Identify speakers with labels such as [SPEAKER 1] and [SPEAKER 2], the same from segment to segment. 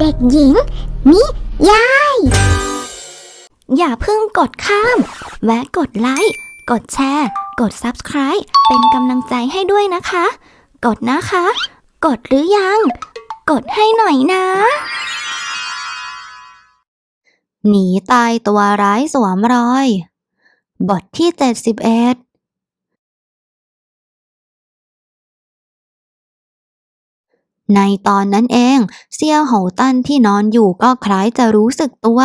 [SPEAKER 1] เด็กหญิง นิยาย
[SPEAKER 2] อย่าเพิ่งกดข้าม แวะกดไลค์ กดแชร์ กด Subscribe เป็นกำลังใจให้ด้วยนะคะ กดนะคะ กดหรือยัง กดให้หน่อยนะ หนีตายตัวร้ายสวมรอย บทที่ 71 ในตอนนั้นเองเซี่ยวโหวตันที่นอนอยู่ก็คล้ายจะรู้สึกตัว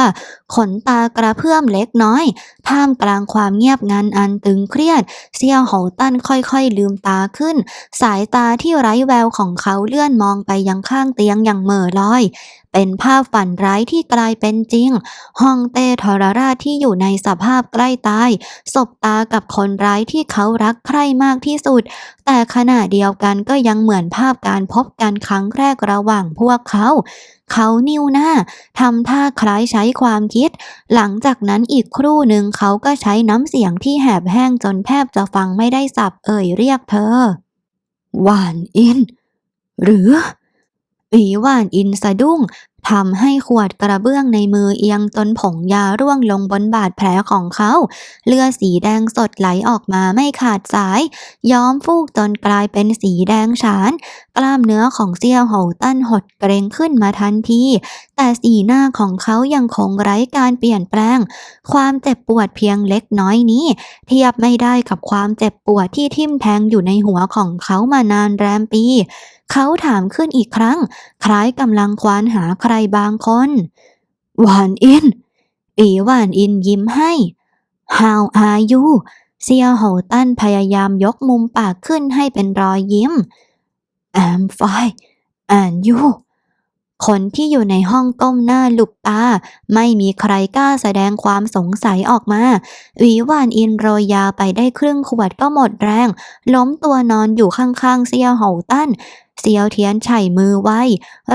[SPEAKER 2] ขนตากระเพื่อมเล็กน้อย ท่ามกลางความเงียบงันอันตึงเครียด เซี่ยวโหวตันค่อยๆลืมตาขึ้น สายตาที่ไร้แววของเขาเลื่อนมองไปยังข้างเตียงอย่างเหม่อลอยเป็นภาพฝันร้ายที่กลายเป็นจริงห้องเต้ทรราชที่อยู่ในสภาพใกล้ตาย สบตากับคนร้ายที่เขารักใคร่มากที่สุด แต่ขณะเดียวกันก็ยังเหมือนภาพการพบกันครั้งแรกระหว่างพวกเขาเขานิ้วหน้าทำท่าคล้ายใช้ความคิด หลังจากนั้นอีกครู่หนึ่งเขาก็ใช้น้ำเสียงที่แหบแห้งจนแทบจะฟังไม่ได้สับเอ่ยเรียกเธอ หวานอิน หรือ อีหวานอินสะดุ้งทำให้ขวดกระเบื้องในมือเอียงจนผงยาร่วงลงบนบาดแผลของเขา เลือดสีแดงสดไหลออกมาไม่ขาดสาย ย้อมฟูกจนกลายเป็นสีแดงฉาน กล้ามเนื้อของเซี่ยวโหวตั้นหดเกรงขึ้นมาทันที แต่สีหน้าของเขายังคงไร้การเปลี่ยนแปลง ความเจ็บปวดเพียงเล็กน้อยนี้ เทียบไม่ได้กับความเจ็บปวดที่ทิ่มแทงอยู่ในหัวของเขามานานแรมปี เขาถามขึ้นอีกครั้ง คล้ายกำลังควานหาใครบางคนหวานอินอีหวานอินยิ้มให้ How are you เซียวโหวตันพยายามยกมุมปากขึ้นให้เป็นรอยยิ้ม am fine and you คนที่อยู่ในห้องก้มหน้าหลุบตา ไม่มีใครกล้าแสดงความสงสัยออกมาวีวานอินโรยาไปได้ครึ่งขวดก็หมดแรง ล้มตัวนอนอยู่ข้างๆเซียวโหวตัน เซียวเทียนไฉมือไว้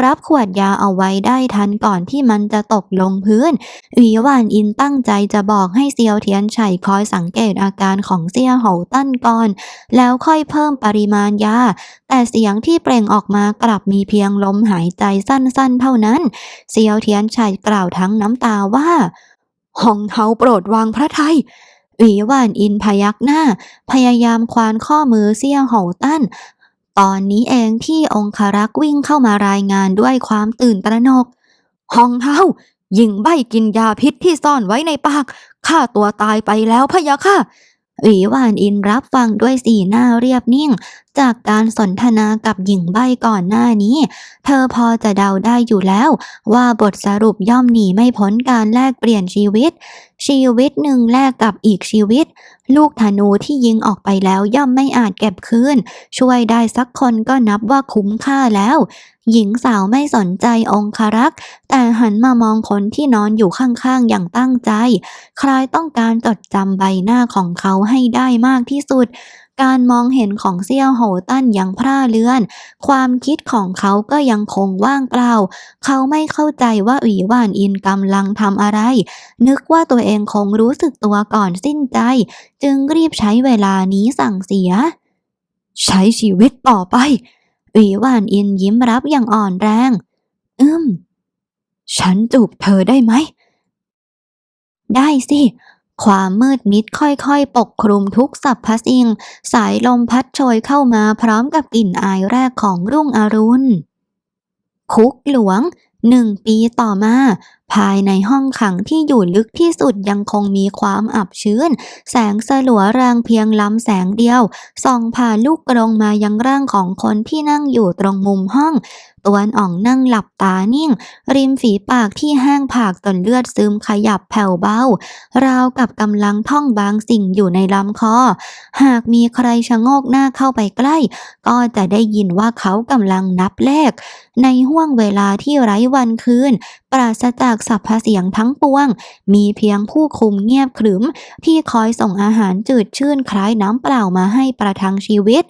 [SPEAKER 2] รับขวดยาเอาไว้ได้ทันก่อนที่มันจะตกลงพื้นหวีหวานอินตั้งใจจะบอกให้เซียวเทียนไฉคอยสังเกตอาการของเซียวโหวตันก่อน แล้วค่อยเพิ่มปริมาณยา แต่เสียงที่เปล่งออกมากลับมีเพียงลมหายใจสั้นๆ เท่านั้น เซียวเทียนไฉกล่าวทั้งน้ำตาว่าหองเฮาโปรดวางพระทัยหวีหวานอินพยักหน้า พยายามควานข้อมือเซี่ยวโหวตั้น ตอนนี้เองที่องคารักษ์วิ่งเข้ามารายงานด้วยความตื่นตระหนก ห้องเฮาหญิงใบกินยาพิษที่ซ่อนไว้ในปากฆ่าตัวตายไปแล้วพะยะค่ะหวีวานอินรับฟังด้วยสีหน้าเรียบนิ่ง จากการสนทนากับหญิงใบก่อนหน้านี้ เธอพอจะเดาได้อยู่แล้วว่าบทสรุปย่อมหนีไม่พ้นการแลกเปลี่ยนชีวิตชีวิตหนึ่งแลกกับอีกชีวิต ลูกธนูที่ยิงออกไปแล้วย่อมไม่อาจเก็บคืน ช่วยได้สักคนก็นับว่าคุ้มค่าแล้ว หญิงสาวไม่สนใจองคารักษ์ แต่หันมามองคนที่นอนอยู่ข้างๆอย่างตั้งใจคล้ายต้องการจดจำใบหน้าของเขาให้ได้มากที่สุด การมองเห็นของเซี่ยวโหตันยังพร่าเลือน ความคิดของเขาก็ยังคงว่างเปล่า เขาไม่เข้าใจว่าหวีหวานอินกำลังทำอะไร นึกว่าตัวเองคงรู้สึกตัวก่อนสิ้นใจ จึงรีบใช้เวลานี้สั่งเสีย ใช้ชีวิตต่อไปหวีหวานอินยิ้มรับอย่างอ่อนแรง อืม ฉันจูบเธอได้ไหม ได้สิ ความมืดมิดค่อยๆ ปกคลุมทุกสรรพสิ่ง สายลมพัดโชยเข้ามาพร้อมกับกลิ่นอายแรกของรุ่งอรุณ คุกหลวงหนึ่งปีต่อมา ภายในห้องขังที่อยู่ลึกที่สุดยังคงมีความอับชื้น แสงสลัวรงเพียงลำแสงเดียวส่องผ่านลูกกรงมายังร่างของคนที่นั่งอยู่ตรงมุมห้อง ตวนอ่องนั่งหลับตานิ่ง ริมฝีปากที่แห้งผากจนเลือดซึมขยับแผ่วเบา ราวกับกำลังท่องบางสิ่งอยู่ในลำคอ หากมีใครชะโงกหน้าเข้าไปใกล้ ก็จะได้ยินว่าเขากำลังนับเลข ในห้วงเวลาที่ไร้วันคืน ปราศจากสรรพเสียงทั้งปวง มีเพียงผู้คุมเงียบขรึม ที่คอยส่งอาหารจืดชื่นคล้ายน้ำเปล่ามาให้ประทังชีวิต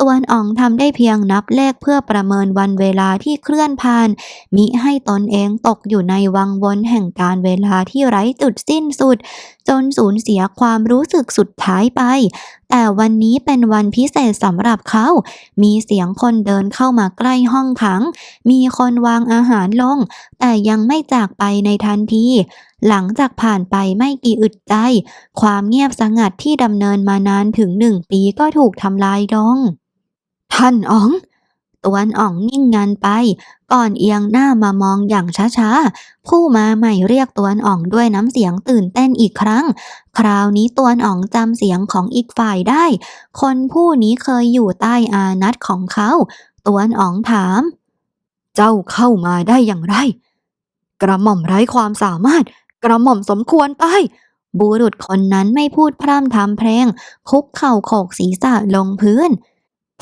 [SPEAKER 2] ตวนอ๋องทำได้เพียงนับเลขเพื่อประเมินวันเวลาที่เคลื่อนผ่าน มิให้ตนเองตกอยู่ในวังวนแห่งการเวลาที่ไร้จุดสิ้นสุด จนสูญเสียความรู้สึกสุดท้ายไป แต่วันนี้เป็นวันพิเศษสำหรับเขา มีเสียงคนเดินเข้ามาใกล้ห้องขัง มีคนวางอาหารลง แต่ยังไม่จากไปในทันทีหลังจากผ่านไปไม่กี่อึดใจ ความเงียบสงัดที่ดำเนินมานานถึงหนึ่งปีก็ถูกทำลายลง ท่านอ๋อง ตวนอ๋องนิ่งงันไป ก่อนเอียงหน้ามามองอย่างช้าๆ ผู้มาใหม่เรียกตวนอ๋องด้วยน้ำเสียงตื่นเต้นอีกครั้ง คราวนี้ตวนอ๋องจำเสียงของอีกฝ่ายได้ คนผู้นี้เคยอยู่ใต้อานัตของเขา ตวนอ๋องถาม เจ้าเข้ามาได้อย่างไร กระหม่อมไร้ความสามารถ กระหม่อมสมควรตายบุรุษคนนั้นไม่พูดพร่ำทำเพลง คุกเข่าโขกศีรษะลงพื้น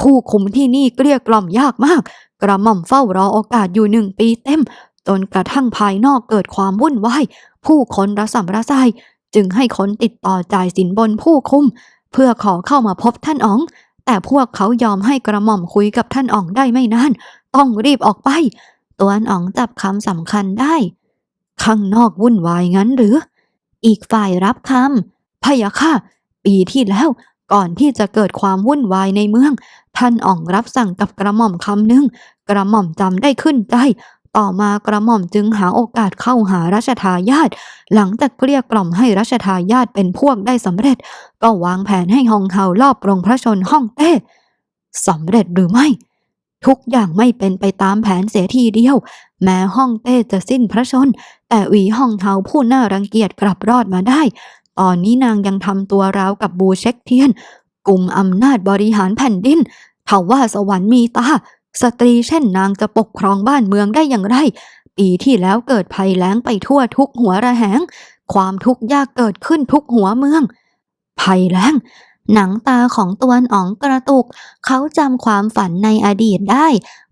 [SPEAKER 2] ผู้คุมที่นี่เกลี้ยกล่อมยากมาก กระหม่อมเฝ้ารอโอกาสอยู่หนึ่งปีเต็ม จนกระทั่งภายนอกเกิดความวุ่นวาย ผู้คนระสำระสายจึงให้คนติดต่อจ่ายสินบนผู้คุม เพื่อขอเข้ามาพบท่านอ๋อง แต่พวกเขายอมให้กระหม่อมคุยกับท่านอ๋องได้ไม่นาน ต้องรีบออกไป ตัวอ๋องจับคำสำคัญได้ ข้างนอกวุ่นวายงั้นหรือ อีกฝ่ายรับคำพะยะค่ะ ปีที่แล้ว ก่อนที่จะเกิดความวุ่นวายในเมือง ท่านอ๋องรับสั่งกับกระหม่อมคำหนึ่ง กระหม่อมจำได้ขึ้นใจ ต่อมากระหม่อมจึงหาโอกาสเข้าหารัชทายาทหลังจากเกลี้ยกล่อมให้รัชทายาทเป็นพวกได้สำเร็จ ก็วางแผนให้ฮองเฮาลอบปรงพระชนฮ่องเต้สำเร็จหรือไม่ ทุกอย่างไม่เป็นไปตามแผนเสียทีเดียว แม้ฮ่องเต้จะสิ้นพระชน แต่หวีฮ่องเฮาผู้น่ารังเกียจกลับรอดมาได้ ตอนนี้นางยังทำตัวราวกับบูเช็กเทียน กลุ่มอำนาจบริหารแผ่นดินทว่าสวรรค์มีตา สตรีเช่นนางจะปกครองบ้านเมืองได้อย่างไร ปีที่แล้วเกิดภัยแล้งไปทั่วทุกหัวระแหง ความทุกข์ยากเกิดขึ้นทุกหัวเมือง ภัยแล้งหนังตาของตวนอ๋องกระตุก เขาจำความฝันในอดีตได้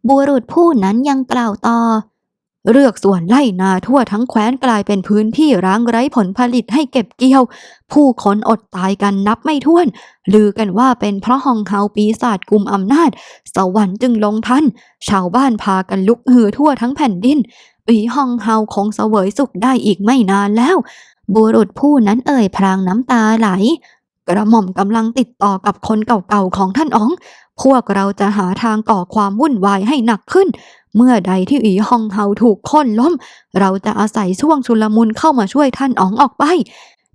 [SPEAKER 2] บุรุษผู้นั้นยังกล่าวต่อ เลือกส่วนไล่นาทั่วทั้งแคว้นกลายเป็นพื้นที่ร้างไร้ผลผลิตให้เก็บเกี่ยว ผู้คนอดตายกันนับไม่ถ้วน ลือกันว่าเป็นเพราะฮองเฮาปีศาจกลุ่มอำนาจ สวรรค์จึงลงทัน ชาวบ้านพากันลุกฮือทั่วทั้งแผ่นดินปีฮองเฮาคงเสวยสุขได้อีกไม่นานแล้ว บุรุษผู้นั้นเอ่ยพรางน้ำตาไหล กระหม่อมกำลังติดต่อกับคนเก่าๆของท่านอ๋อง พวกเราจะหาทางก่อความวุ่นวายให้หนักขึ้น เมื่อใดที่อีฮองเฮาถูกค่นล้ม เราจะอาศัยช่วงชุลมุนเข้ามาช่วยท่านอ๋องออกไป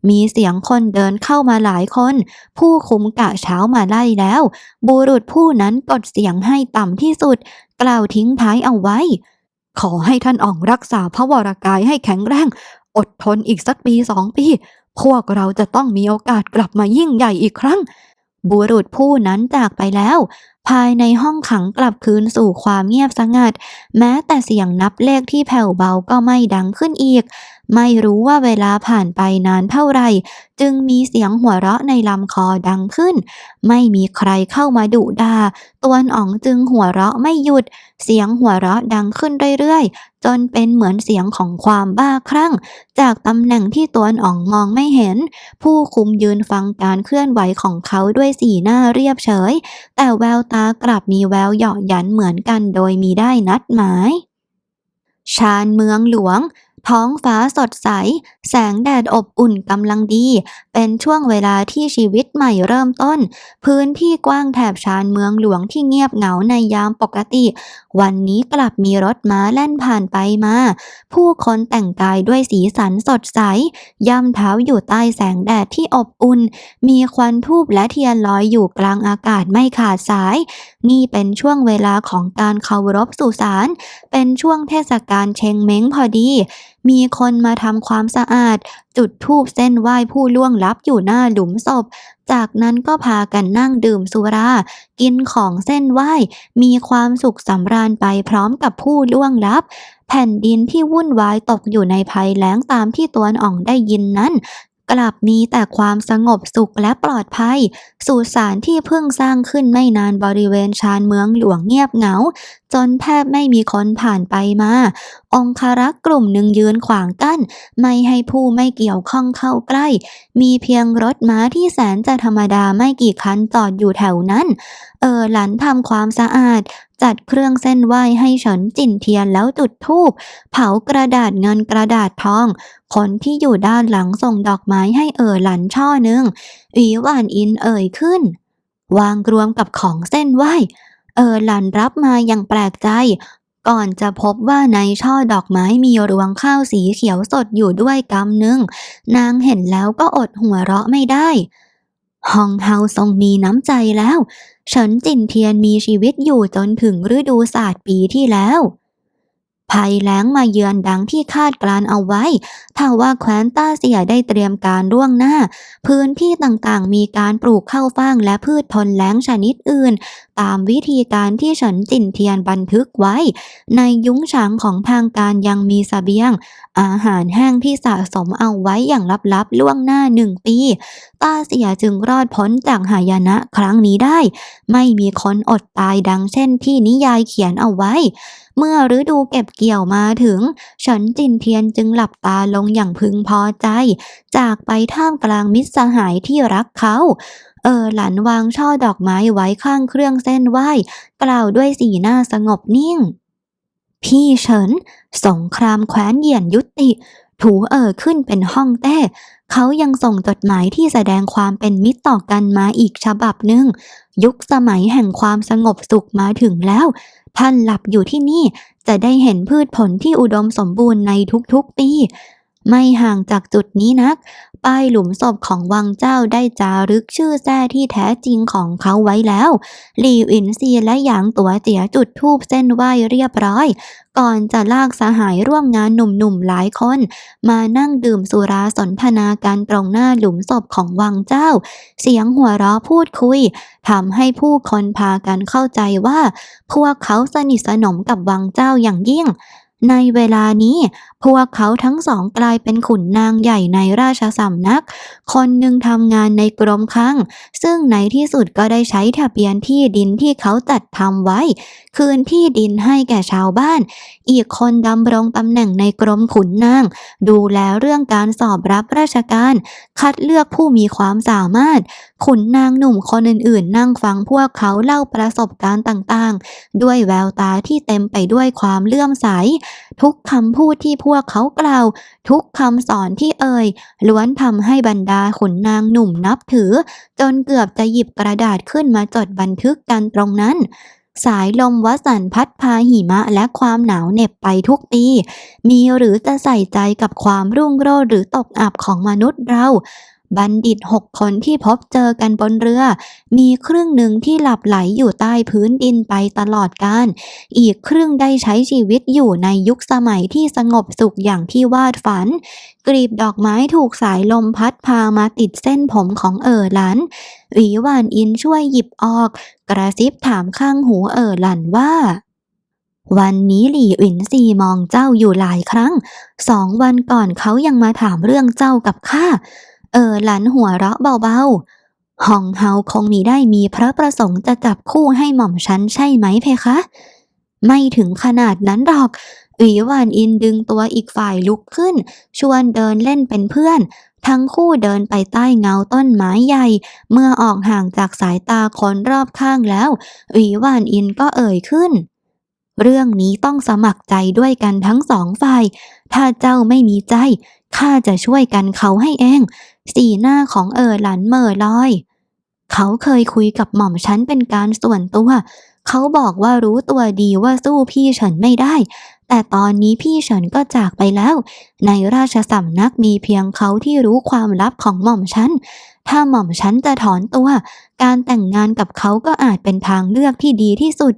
[SPEAKER 2] มีเสียงคนเดินเข้ามาหลายคน ผู้คุมกะเช้ามาไล่แล้ว บุรุษผู้นั้นกดเสียงให้ต่ำที่สุด กล่าวทิ้งท้ายเอาไว้ ขอให้ท่านอ๋องรักษาพระวรากายให้แข็งแรง อดทนอีกสักปีสองปี พวกเราจะต้องมีโอกาสกลับมายิ่งใหญ่อีกครั้ง บุรุษผู้นั้นจากไปแล้ว ภายในห้องขังกลับคืนสู่ความเงียบสงัด แม้แต่เสียงนับเลขที่แผ่วเบาก็ไม่ดังขึ้นอีก ไม่รู้ว่าเวลาผ่านไปนานเท่าไร จึงมีเสียงหัวเราะในลำคอดังขึ้น ไม่มีใครเข้ามาดุดาตวนอ๋องจึงหัวเราะไม่หยุด เสียงหัวเราะดังขึ้นเรื่อยๆ จนเป็นเหมือนเสียงของความบ้าคลั่ง จากตำแหน่งที่ตวนอ๋องมองไม่เห็น ผู้คุมยืนฟังการเคลื่อนไหวของเขาด้วยสีหน้าเรียบเฉย แต่แววตากลับมีแววเหยาะหยันเหมือนกันโดยมีได้นัดหมายชานเมืองหลวง ท้องฟ้าสดใส แสงแดดอบอุ่นกำลังดี เป็นช่วงเวลาที่ชีวิตใหม่เริ่มต้น พื้นที่กว้างแถบชานเมืองหลวงที่เงียบเหงาในยามปกติ วันนี้กลับมีรถม้าแล่นผ่านไปมา ผู้คนแต่งกายด้วยสีสันสดใส ย่ำเท้าอยู่ใต้แสงแดดที่อบอุ่น มีควันทูบและเทียนลอยอยู่กลางอากาศไม่ขาดสาย นี่เป็นช่วงเวลาของการเคารพสุสาน เป็นช่วงเทศกาลเชงเม้งพอดี มีคนมาทำความสะอาด จุดธูปเส้นไหว้ผู้ล่วงลับอยู่หน้าหลุมศพ จากนั้นก็พากันนั่งดื่มสุรา กินของเส้นไหว้ มีความสุขสำราญไปพร้อมกับผู้ล่วงลับ แผ่นดินที่วุ่นวายตกอยู่ในภัยแล้งตามที่ตวนอ่องได้ยินนั้น กลับมีแต่ความสงบสุขและปลอดภัย สุสานที่เพิ่งสร้างขึ้นไม่นานบริเวณชานเมืองหลวงเงียบเหงาจนแทบไม่มีคนผ่านไปมา องคารักษ์กลุ่มหนึ่งยืนขวางกั้น ไม่ให้ผู้ไม่เกี่ยวข้องเข้าใกล้ มีเพียงรถม้าที่แสนจะธรรมดาไม่กี่คันจอดอยู่แถวนั้น เออหลันทำความสะอาด จัดเครื่องเส้นไหว้ให้ฉินจินเทียนแล้วจุดธูปเผากระดาษเงินกระดาษทอง คนที่อยู่ด้านหลังส่งดอกไม้ให้เออหลันช่อหนึ่งหวีหวานอินเอ่ยขึ้น วางรวมกับของเส้นไหว้ เออหลันรับมาอย่างแปลกใจ ก่อนจะพบว่าในช่อดอกไม้มีรวงข้าวสีเขียวสดอยู่ด้วยกำหนึ่ง นางเห็นแล้วก็อดหัวเราะไม่ได้ฮองเฮาทรงมีน้ำใจแล้วเฉินจินเทียนมีชีวิตอยู่จนถึงฤดูศาสตร์ปีที่แล้วภัยแล้งมาเยือนดังที่คาดการเอาไว้ ถ้าว่าแคว้นต้าเสียได้เตรียมการล่วงหน้า พื้นที่ต่างๆ มีการปลูกข้าวฟ่างและพืชทนแล้งชนิดอื่น ตามวิธีการที่เฉินจินเทียนบันทึกไว้ ในยุ้งฉางของทางการยังมีสเสบียง อาหารแห้งที่สะสมเอาไว้อย่างลับๆล่วงหน้าหนึ่งปีต้าเสียจึงรอดพ้นจากหายนะครั้งนี้ได้ ไม่มีคนอดตายดังเช่นที่นิยายเขียนเอาไว้ เมื่อฤดูเก็บเกี่ยวมาถึงเฉินจินเทียนจึงหลับตาลงอย่างพึงพอใจ จากไปท่ามกลางมิตรสหายที่รักเขา เออหลันวางช่อดอกไม้ไว้ข้างเครื่องเส้นไหว้ กล่าวด้วยสีหน้าสงบนิ่ง พี่เฉินสงครามแคว้นเหยียนยุติ ถูเอ่อขึ้นเป็นห้องแต้เขายังส่งจดหมายที่แสดงความเป็นมิตรต่อกันมาอีกฉบับหนึ่ง ยุคสมัยแห่งความสงบสุขมาถึงแล้ว ท่านหลับอยู่ที่นี่จะได้เห็นพืชผลที่อุดมสมบูรณ์ในทุกๆปี ไม่ห่างจากจุดนี้นัก ป้ายหลุมศพของวังเจ้าได้จารึกชื่อแท้ที่แท้จริงของเขาไว้แล้ว หลีอินซีและหยางตัวเจียจุดธูปเส้นไหว้เรียบร้อย ก่อนจะลากสหายร่วมงานหนุ่มๆหลายคน มานั่งดื่มสุราสนทนากันตรงหน้าหลุมศพของวังเจ้า เสียงหัวเราะพูดคุยทำให้ผู้คนพากันเข้าใจว่า พวกเขาสนิทสนมกับวังเจ้าอย่างยิ่ง ในเวลานี้ พวกเขาทั้งสองกลายเป็นขุนนางใหญ่ในราชสำนัก คนหนึ่งทำงานในกรมคลัง ซึ่งในที่สุดก็ได้ใช้ทะเบียนที่ดินที่เขาจัดทำไว้ คืนที่ดินให้แก่ชาวบ้าน อีกคนดำรงตำแหน่งในกรมขุนนาง ดูแลเรื่องการสอบรับราชการ คัดเลือกผู้มีความสามารถ ขุนนางหนุ่มคนอื่นๆ นั่งฟังพวกเขาเล่าประสบการณ์ต่างๆ ด้วยแววตาที่เต็มไปด้วยความเลื่อมใสทุกคำพูดที่พวกเขากล่าว ทุกคำสอนที่เอ่ย ล้วนทำให้บรรดาขุนนางหนุ่มนับถือ จนเกือบจะหยิบกระดาษขึ้นมาจดบันทึกกันตรงนั้นสายลมวสันพัดพาหิมะและความหนาวเหน็บไปทุกปี มีหรือจะใส่ใจกับความรุ่งโรจน์หรือตกอับของมนุษย์เรา บัณฑิตหกคนที่พบเจอกันบนเรือ มีครึ่งหนึ่งที่หลับไหลอยู่ใต้พื้นดินไปตลอดกาลอีกครึ่งได้ใช้ชีวิตอยู่ในยุคสมัยที่สงบสุขอย่างที่วาดฝันกลีบดอกไม้ถูกสายลมพัดพามาติดเส้นผมของเอ๋อหลันหวีหวานอินช่วยหยิบออก กระซิบถามข้างหูเอ๋อหลันว่าวันนี้หลี่อินซีมองเจ้าอยู่หลายครั้ง สองวันก่อนเขายังมาถามเรื่องเจ้ากับข้า เออหลันหัวเราะเบาๆฮองเฮาคงมีได้มีพระประสงค์จะจับคู่ให้หม่อมฉันใช่ไหมเพคะ ไม่ถึงขนาดนั้นหรอกหวีหวานอินดึงตัวอีกฝ่ายลุกขึ้น ชวนเดินเล่นเป็นเพื่อน ทั้งคู่เดินไปใต้เงาต้นไม้ใหญ่ เมื่อออกห่างจากสายตาคนรอบข้างแล้วหวีหวานอินก็เอ่ยขึ้น เรื่องนี้ต้องสมัครใจด้วยกันทั้งสองฝ่าย ถ้าเจ้าไม่มีใจ ข้าจะช่วยกันเขาให้เอง สีหน้าของเอ๋อหลันเหม่อลอย เขาเคยคุยกับหม่อมฉันเป็นการส่วนตัว เขาบอกว่ารู้ตัวดีว่าสู้พี่เฉินไม่ได้ แต่ตอนนี้พี่เฉินก็จากไปแล้ว ในราชสำนักมีเพียงเขาที่รู้ความลับของหม่อมฉัน ถ้าหม่อมฉันจะถอนตัว การแต่งงานกับเขาก็อาจเป็นทางเลือกที่ดีที่สุด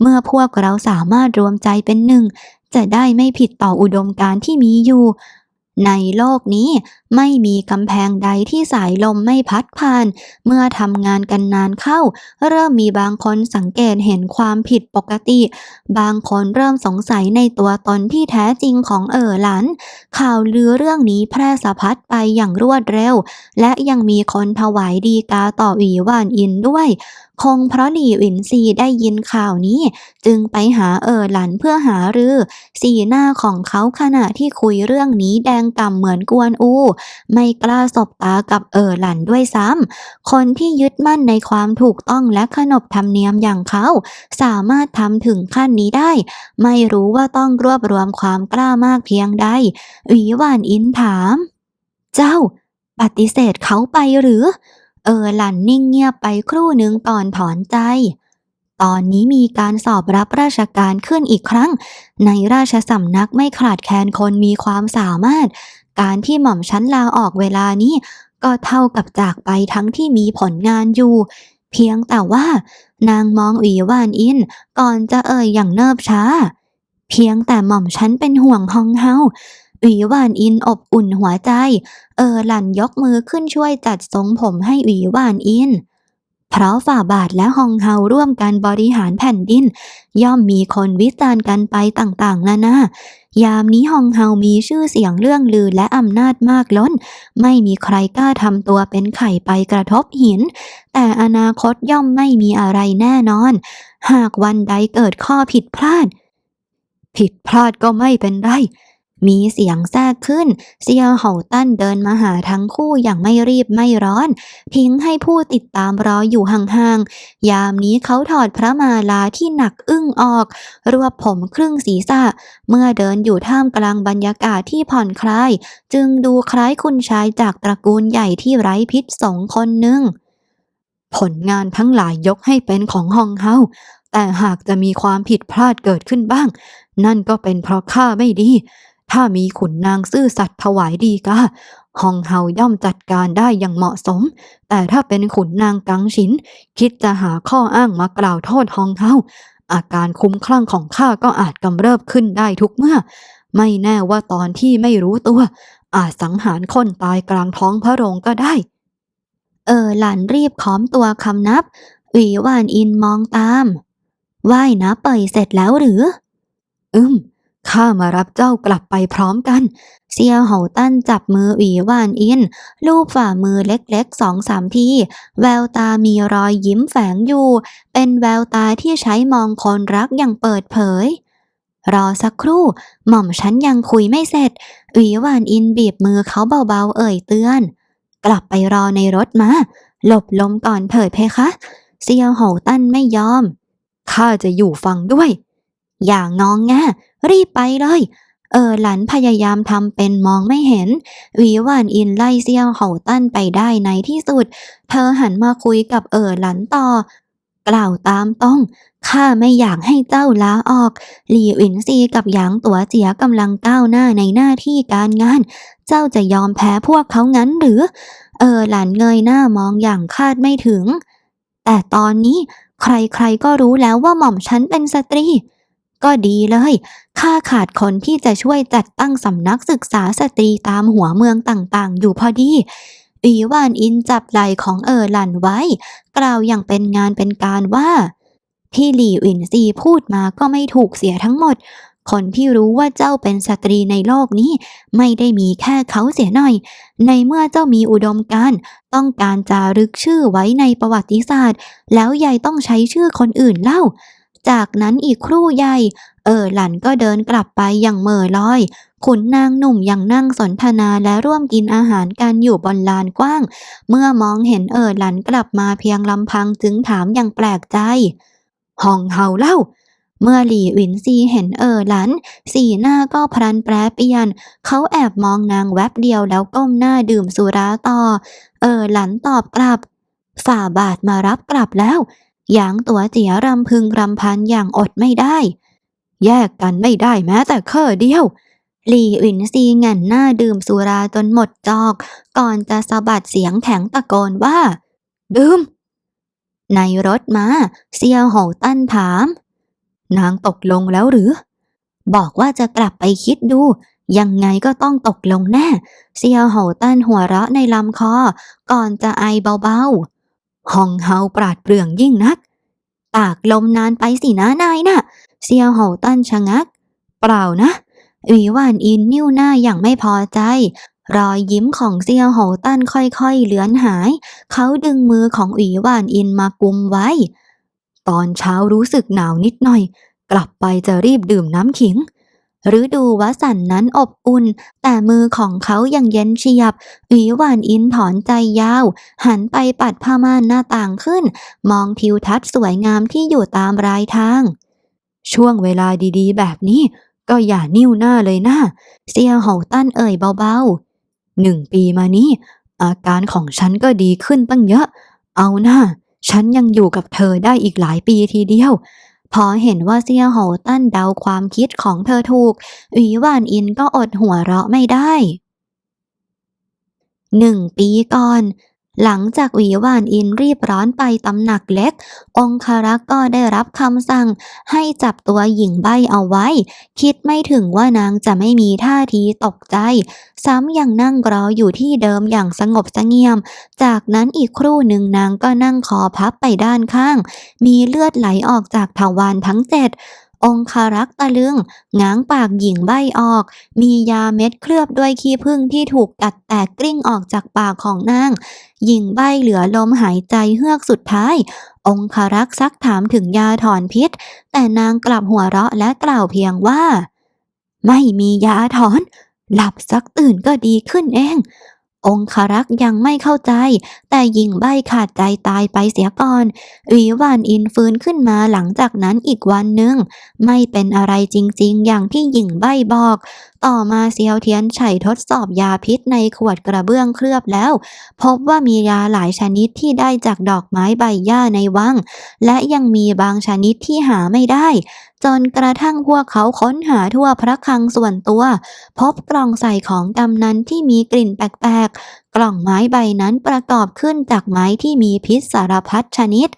[SPEAKER 2] เมื่อพวกเราสามารถรวมใจเป็นหนึ่งจะได้ไม่ผิดต่ออุดมการที่มีอยู่ ในโลกนี้ไม่มีกำแพงใดที่สายลมไม่พัดผ่าน เมื่อทำงานกันนานเข้า เริ่มมีบางคนสังเกตเห็นความผิดปกติ บางคนเริ่มสงสัยในตัวตนที่แท้จริงของเอ๋อหลัน ข่าวลือเรื่องนี้แพร่สะพัดไปอย่างรวดเร็ว และยังมีคนถวายดีกาต่อหวีหวานอินด้วย คงเพราะหลี่หวินซีได้ยินข่าวนี้ จึงไปหาเออหลันเพื่อหารือ สีหน้าของเขาขณะที่คุยเรื่องนี้แดงก่ำเหมือนกวนอู ไม่กล้าสบตากับเออหลันด้วยซ้ำคนที่ยึดมั่นในความถูกต้องและขนบธรรมเนียมอย่างเขา สามารถทำถึงขั้นนี้ได้ ไม่รู้ว่าต้องรวบรวมความกล้ามากเพียงใดหวีหวานอินถาม เจ้า ปฏิเสธเขาไปหรือ เออหลันนิ่งเงียบไปครู่หนึ่งก่อนถอนใจ ตอนนี้มีการสอบรับราชการขึ้นอีกครั้ง ในราชสำนักไม่ขาดแคลนคนมีความสามารถ การที่หม่อมชั้นลาออกเวลานี้ ก็เท่ากับจากไปทั้งที่มีผลงานอยู่ เพียงแต่ว่า นางมองหวีวานอิน ก่อนจะเอ่ยอย่างเนิบช้า เพียงแต่หม่อมฉันเป็นห่วงฮองเฮา หวีหวานอินอบอุ่นหัวใจ เออหลั่นยกมือขึ้นช่วยจัดทรงผมให้หวีหวานอิน เพราะฝ่าบาทและฮองเฮาร่วมกันบริหารแผ่นดิน ย่อมมีคนวิจารณ์กันไปต่างๆ นานายามนี้ฮองเฮามีชื่อเสียงเรื่องลือและอำนาจมากล้น ไม่มีใครกล้าทำตัวเป็นไข่ไปกระทบหิน แต่อนาคตย่อมไม่มีอะไรแน่นอน หากวันใดเกิดข้อผิดพลาด ผิดพลาดก็ไม่เป็นไร มีเสียงแทรกขึ้น เซียวเห่าตั้นเดินมาหาทั้งคู่อย่างไม่รีบไม่ร้อน ทิ้งให้ผู้ติดตามรออยู่ห่างๆ ยามนี้เขาถอดพระมาลาที่หนักอึ้งออก รวบผมครึ่งศีรษะ เมื่อเดินอยู่ท่ามกลางบรรยากาศที่ผ่อนคลาย จึงดูคล้ายคุณชายจากตระกูลใหญ่ที่ไร้พิษสงคนหนึ่งผลงานทั้งหลายยกให้เป็นของฮองเฮาแต่หากจะมีความผิดพลาดเกิดขึ้นบ้าง นั่นก็เป็นเพราะข้าไม่ดี ถ้ามีขุนนางซื่อสัตย์ถวายดีกาฮองเฮาย่อมจัดการได้อย่างเหมาะสม แต่ถ้าเป็นขุนนางกังฉินคิดจะหาข้ออ้างมากล่าวโทษฮองเฮาอาการคุ้มคลั่งของข้าก็อาจกำเริบขึ้นได้ทุกเมื่อ ไม่แน่ว่าตอนที่ไม่รู้ตัว อาจสังหารคนตายกลางท้องพระโรงก็ได้ เออหลานรีบค้อมตัวคำนับหวีหวานอินมองตามว่ายนะเปยเสร็จแล้วหรือ อืม ข้ามารับเจ้ากลับไปพร้อมกัน เซียวเหาตั้นจับมือหวีวานอิน ลูบฝ่ามือเล็กๆสองสามที แววตามีรอยยิ้มแฝงอยู่ เป็นแววตาที่ใช้มองคนรักอย่างเปิดเผย รอสักครู่ หม่อมฉันยังคุยไม่เสร็จหวีวานอินบีบมือเขาเบาๆเอ่ยเตือน กลับไปรอในรถมา หลบลมก่อนเถิดเพคะ เซียวเหาตั้นไม่ยอม ข้าจะอยู่ฟังด้วย อย่างงองแงรีบไปเลย เออหลันพยายามทำเป็นมองไม่เห็น วีวานอินไล่เซียวเหาตั้นไปได้ในที่สุด เธอหันมาคุยกับเออหลันต่อ กล่าวตามต้องข้าไม่อยากให้เจ้าลาออก หลี่อินซีกับหยางตัวเจียกำลังก้าวหน้าในหน้าที่การงาน เจ้าจะยอมแพ้พวกเขางั้นหรือ เออหลันเงยหน้ามองอย่างคาดไม่ถึง แต่ตอนนี้ใครๆก็รู้แล้วว่าหม่อมฉันเป็นสตรี ก็ดีเลย ข้าขาดคนที่จะช่วยจัดตั้งสำนักศึกษาสตรีตามหัวเมืองต่างๆ อยู่พอดีอีวานอินจับไหล่ของเออหลันไว้ กล่าวอย่างเป็นงานเป็นการว่า ที่หลี่อินซีพูดมาก็ไม่ถูกเสียทั้งหมด คนที่รู้ว่าเจ้าเป็นสตรีในโลกนี้ ไม่ได้มีแค่เขาเสียหน่อย ในเมื่อเจ้ามีอุดมการต้องการจารึกชื่อไว้ในประวัติศาสตร์ แล้วยายต้องใช้ชื่อคนอื่นเล่า จากนั้นอีกครู่ใหญ่ เออหลันก็เดินกลับไปอย่างเหม่อลอย ขุนนางหนุ่มยังนั่งสนทนาและร่วมกินอาหารกันอยู่บนลานกว้าง เมื่อมองเห็นเออหลันกลับมาเพียงลำพังจึงถามอย่างแปลกใจฮองเฮาเล่า เมื่อหลี่หวินซีเห็นเออหลัน สีหน้าก็พลันแปรเปลี่ยน เขาแอบมองนางแวบเดียวแล้วก้มหน้าดื่มสุราต่อ เออหลันตอบกลับ ฝ่าบาทมารับกลับแล้ว หยางตัวเจียรำพึงรำพันอย่างอดไม่ได้ แยกกันไม่ได้แม้แต่เคอเดียวหลี่อินซีแง่นหน้าดื่มสุราจนหมดจอก ก่อนจะสะบัดเสียงแข็งตะโกนว่า ดื่ม ในรถมาเซียวโหตั้นถาม นางตกลงแล้วหรือ บอกว่าจะกลับไปคิดดู ยังไงก็ต้องตกลงแน่ เซียวโหตั้นหัวเราะในลำคอ ก่อนจะไอเบาๆ ฮองเฮาปราดเปรื่องยิ่งนัก ตากลมนานไปสินะนายน่ะ เซียวโหตั้นชะงัก เปล่านะวีหวานอินนิ้วหน้าอย่างไม่พอใจ รอยยิ้มของเซียวโหตั้นค่อยๆเลือนหาย เขาดึงมือของอีหวานอินมากุมไว้ ตอนเช้ารู้สึกหนาวนิดหน่อย กลับไปจะรีบดื่มน้ำขิง ฤดูวสันนั้นอบอุ่น แต่มือของเขายังเย็นเฉียบอีหวานอินถอนใจยาว หันไปปัดผ้าม่านหน้าต่างขึ้น มองทิวทัศน์สวยงามที่อยู่ตามรายทาง ช่วงเวลาดีๆ แบบนี้ ก็อย่านิ่วหน้าเลยนะเซียโหตั้นเอ่ยเบาๆหนึ่งปีมานี้ อาการของฉันก็ดีขึ้นตั้งเยอะ เอาหน้า ฉันยังอยู่กับเธอได้อีกหลายปีทีเดียว พอเห็นว่าเซียโหตั้นเดาความคิดของเธอถูกหวีหวานอินก็อดหัวเราะไม่ได้หนึ่งปีก่อน หลังจากหวีหวานอินรีบร้อนไปตำหนักเล็ก องคารักษ์ก็ได้รับคำสั่งให้จับตัวหญิงใบเอาไว้ คิดไม่ถึงว่านางจะไม่มีท่าทีตกใจ ซ้ำยังนั่งรออยู่ที่เดิมอย่างสงบเสงี่ยม จากนั้นอีกครู่หนึ่งนางก็นั่งคอพับไปด้านข้าง มีเลือดไหลออกจากทวารทั้งเจ็ด องคารักษ์ตะลึง ง้างปากหญิงใบออก มียาเม็ดเคลือบด้วยขี้ผึ้งที่ถูกกัดแตกกลิ้งออกจากปากของนาง หญิงใบเหลือลมหายใจเฮือกสุดท้าย องคารักษ์ซักถามถึงยาถอนพิษ แต่นางกลับหัวเราะและกล่าวเพียงว่า ไม่มียาถอน หลับสักตื่นก็ดีขึ้นเอง องคารักษ์ยังไม่เข้าใจ แต่หญิงใบขาดใจตายไปเสียก่อนอีวานอินฟื้นขึ้นมาหลังจากนั้นอีกวันหนึ่ง ไม่เป็นอะไรจริงๆ อย่างที่หญิงใบบอก ต่อมาเซียวเทียนไฉทดสอบยาพิษในขวดกระเบื้องเคลือบแล้ว พบว่ามียาหลายชนิดที่ได้จากดอกไม้ใบหญ้าในวัง และยังมีบางชนิดที่หาไม่ได้ จนกระทั่งพวกเขาค้นหาทั่วพระคลังส่วนตัว พบกล่องใส่ของกำนันที่มีกลิ่นแปลกๆกล่องไม้ใบนั้นประกอบขึ้นจากไม้ที่มีพิษสารพัดชนิด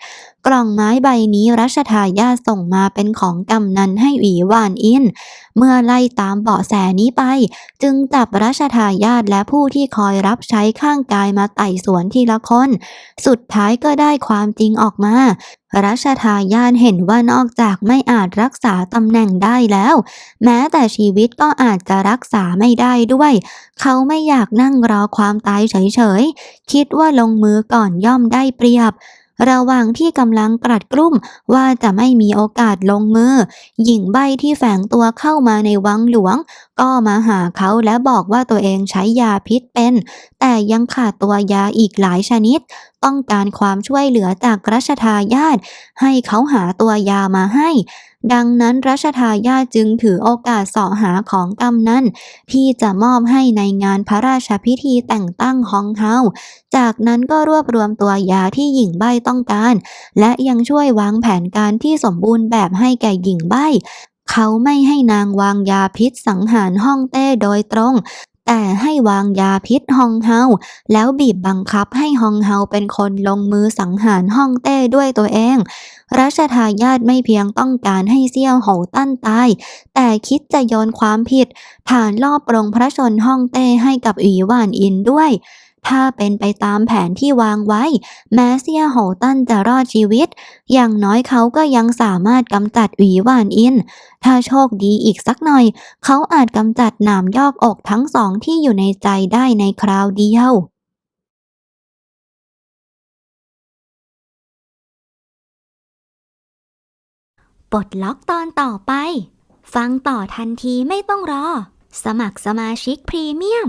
[SPEAKER 2] กล่องไม้ใบนี้รัชทายาส่งมาเป็นของกำนันให้หวีวานอิน เมื่อไล่ตามเบาะแสนี้ไป จึงจับรัชทายาทและผู้ที่คอยรับใช้ข้างกายมาไต่สวนทีละคน สุดท้ายก็ได้ความจริงออกมารัชทายาทเห็นว่านอกจากไม่อาจรักษาตำแหน่งได้แล้ว แม้แต่ชีวิตก็อาจจะรักษาไม่ได้ด้วย เขาไม่อยากนั่งรอความตายเฉยๆ คิดว่าลงมือก่อนย่อมได้เปรียบ ระหว่างที่กำลังกรัดกลุ้มว่าจะไม่มีโอกาสลงมือ หญิงใบที่แฝงตัวเข้ามาในวังหลวง ก็มาหาเขาและบอกว่าตัวเองใช้ยาพิษเป็น แต่ยังขาดตัวยาอีกหลายชนิด ต้องการความช่วยเหลือจากรัชทายาทให้เขาหาตัวยามาให้ ดังนั้นรัชทายาทจึงถือโอกาสเสาะหาของกำนั้น ที่จะมอบให้ในงานพระราชพิธีแต่งตั้งฮองเฮาจากนั้นก็รวบรวมตัวยาที่หญิงใบ้ต้องการ และยังช่วยวางแผนการที่สมบูรณ์แบบให้แก่หญิงใบ้เขาไม่ให้นางวางยาพิษสังหารห้องเต้โดยตรง แต่ให้วางยาพิษฮองเฮาแล้วบีบบังคับให้ฮองเฮาเป็นคนลงมือสังหารฮ่องเต้ด้วยตัวเอง รัชทายาทไม่เพียงต้องการให้เซี่ยวโหตั้นตาย แต่คิดจะโยนความผิด ฐานลอบปรงพระชนฮ่องเต้ให้กับอีหวานอินด้วย ถ้าเป็นไปตามแผนที่วางไว้ แม้เซียโหตั้นจะรอดชีวิต อย่างน้อยเขาก็ยังสามารถกำจัดหวีหวานอิน ถ้าโชคดีอีกสักหน่อย เขาอาจกำจัดหนามยอกอกทั้งสองที่อยู่ในใจได้ในคราวเดียวปลดล็อกตอนต่อไป ฟังต่อทันทีไม่ต้องรอ สมัครสมาชิกพรีเมียม